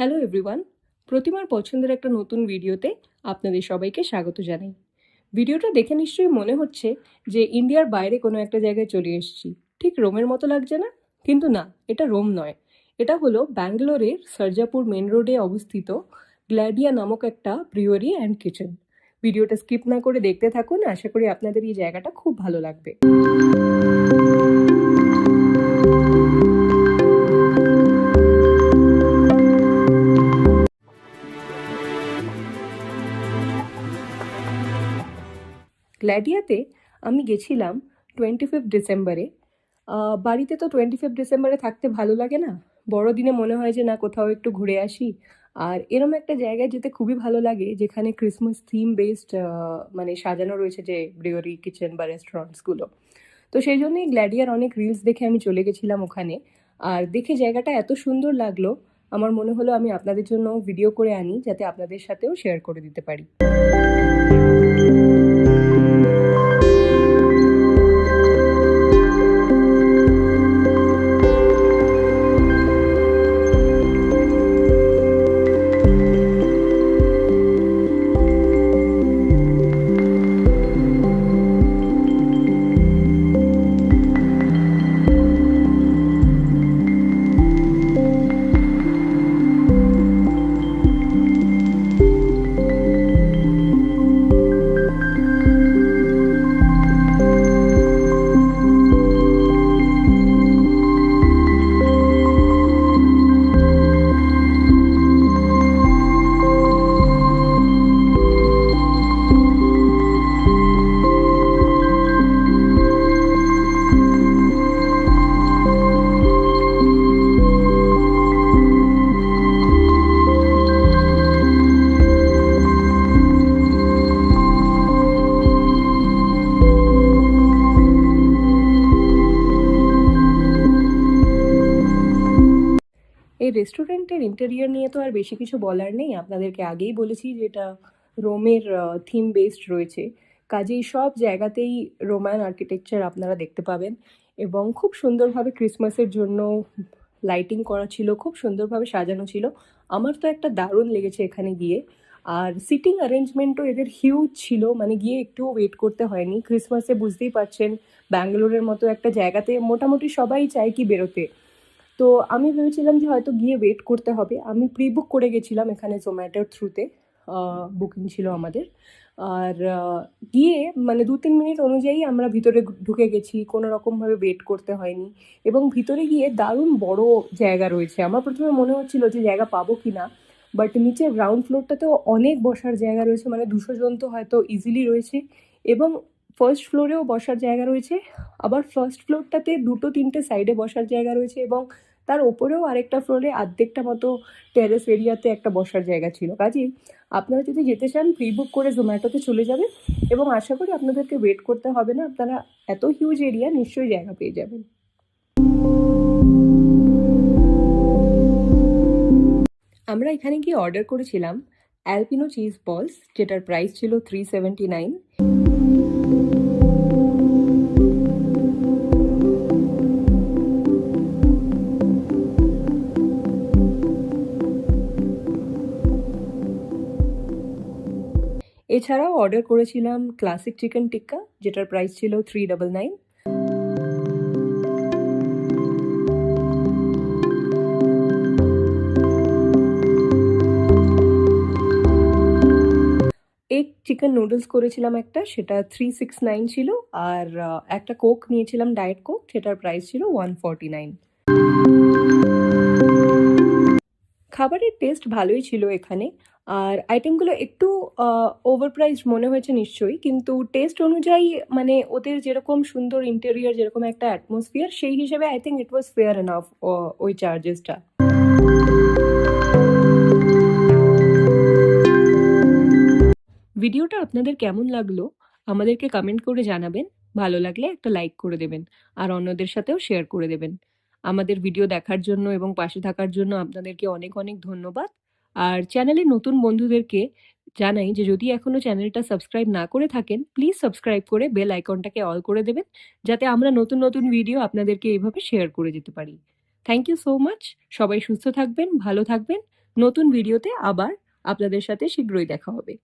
Hello everyone প্রতিমার পছন্দের একটা নতুন ভিডিওতে আপনাদের সবাইকে স্বাগত জানাই। ভিডিওটা দেখে নিশ্চয়ই মনে হচ্ছে যে ইন্ডিয়ার বাইরে কোনো একটা জায়গায় চলে এসেছি। ঠিক রোমের মতো লাগছে না? কিন্তু না, এটা রোম নয়। এটা হলো ব্যাঙ্গালোরের সর্জাপুর মেন রোডে অবস্থিত গ্ল্যাডিয়া নামক একটা ব্রিওয়ারি অ্যান্ড কিচেন। ভিডিওটা স্কিপ না করে দেখতে থাকুন, আশা করি আপনাদের এই জায়গাটা খুব ভালো লাগবে। গ্ল্যাডিয়াতে আমি গেছিলাম টোয়েন্টি ফিফথ ডিসেম্বরে বাড়িতে তো টোয়েন্টি ফিফথ ডিসেম্বরে থাকতে ভালো লাগে না? বড়দিনে মনে হয় যে না, কোথাও একটু ঘুরে আসি। আর এরম একটা জায়গায় যেতে খুবই ভালো লাগে, যেখানে ক্রিসমাস থিম বেসড মানে সাজানো রয়েছে যে ব্রিওরি কিচেন বা রেস্টুরেন্টসগুলো তো সেই জন্যই গ্ল্যাডিয়ার অনেক রিলস দেখে আমি চলে গেছিলাম ওখানে। আর দেখে জায়গাটা এত সুন্দর লাগল, আমার মনে হলো আমি আপনাদের জন্য ভিডিও করে আনি, যাতে আপনাদের সাথেও শেয়ার করে দিতে পারি। এই রেস্টুরেন্টের ইন্টেরিয়ার নিয়ে তো আর বেশি কিছু বলার নেই। আপনাদেরকে আগেই বলেছি যে এটা রোমের থিম বেসড রয়েছে। কাজেই সব জায়গাতেই রোমান আর্কিটেকচার আপনারা দেখতে পাবেন এবং খুব সুন্দরভাবে ক্রিসমাসের জন্য লাইটিং করা ছিল, খুব সুন্দরভাবে সাজানো ছিল। আমার তো একটা দারুণ লেগেছে এখানে গিয়ে। আর সিটিং অ্যারেঞ্জমেন্টও এদের হিউজ ছিল মানে গিয়ে একটুও ওয়েট করতে হয়নি। ক্রিসমাসে বুঝতেই পারছেন ব্যাঙ্গালোরের মতো একটা জায়গাতে মোটামুটি সবাই চায় কি বেরোতে। তো আমি ভেবেছিলাম যে হয়তো গিয়ে ওয়েট করতে হবে। আমি প্রি বুক করে গেছিলাম এখানে জোম্যাটোর থ্রুতে বুকিং ছিল আমাদের। আর গিয়ে মানে দু তিন মিনিট অনুযায়ী আমরা ভিতরে ঢুকে গেছি, কোনো রকমভাবে ওয়েট করতে হয়নি। এবং ভিতরে গিয়ে দারুণ বড় জায়গা রয়েছে। আমার প্রথমে মনে হচ্ছিল যে জায়গা পাবো কি না বাট নিচে গ্রাউন্ড ফ্লোরটাতেও অনেক বসার জায়গা রয়েছে। মানে দুশো জন তো হয়তো ইজিলি রয়েছে। এবং ফার্স্ট ফ্লোরেও বসার জায়গা রয়েছে। আবার ফার্স্ট ফ্লোরটাতে দুটো তিনটে সাইডে বসার জায়গা রয়েছে এবং তার ওপরেও আরেকটা ফ্লোরে আর্ধেকটা মতো টেরেস এরিয়াতে একটা বসার জায়গা ছিল। কাজেই আপনারা যদি যেতে চান প্রি বুক করে জোম্যাটোতে চলে যাবেন এবং আশা করি আপনাদেরকে ওয়েট করতে হবে না। আপনারা এত হিউজ এরিয়া নিশ্চয়ই জায়গা পেয়ে যাবেন। আমরা এখানে গিয়ে অর্ডার করেছিলাম অ্যালপিনো চিজ বলস যেটার প্রাইস ছিল থ্রি সেভেন্টি নাইন এছাড়াও অর্ডার করেছিলাম ক্লাসিক চিকেন টিক্কা যেটার প্রাইস ছিল three double nine egg chicken noodles করেছিলাম একটা, সেটা থ্রি সিক্স নাইন ছিল, আর একটা কোক নিয়েছিলাম ডায়েট কোক সেটার প্রাইস ছিল ওয়ান ফর্টি নাইন টেস্ট ভালোই ছিল এখানে। আর আইটেমগুলো একটু ওভার প্রাইসড মনে হয়েছে নিশ্চয়ই, কিন্তু টেস্ট অনুযায়ী মানে ওদের যেরকম সুন্দর ইন্টেরিয়ার যেরকম একটা অ্যাটমসফিয়ার সেই হিসেবে I think it was fair enough ওই চার্জেসটা ভিডিওটা আপনাদের কেমন লাগল, আমাদেরকে কমেন্ট করে জানাবেন, ভালো লাগলে একটা লাইক করে দেবেন, আর অন্যদের সাথেও শেয়ার করে দেবেন। আমাদের ভিডিও দেখার জন্য এবং পাশে থাকার জন্য আপনাদেরকে অনেক অনেক ধন্যবাদ। আর চ্যানেলে নতুন বন্ধুদেরকে জানাই যে, যদি এখনও চ্যানেলটা সাবস্ক্রাইব না করে থাকেন প্লিজ সাবস্ক্রাইব করে বেল আইকনটাকে অল করে দেবেন, যাতে আমরা নতুন নতুন ভিডিও আপনাদেরকে এইভাবে শেয়ার করে যেতে পারি। থ্যাংক ইউ সো মাচ সবাই সুস্থ থাকবেন, ভালো থাকবেন। নতুন ভিডিওতে আবার আপনাদের সাথে শীঘ্রই দেখা হবে।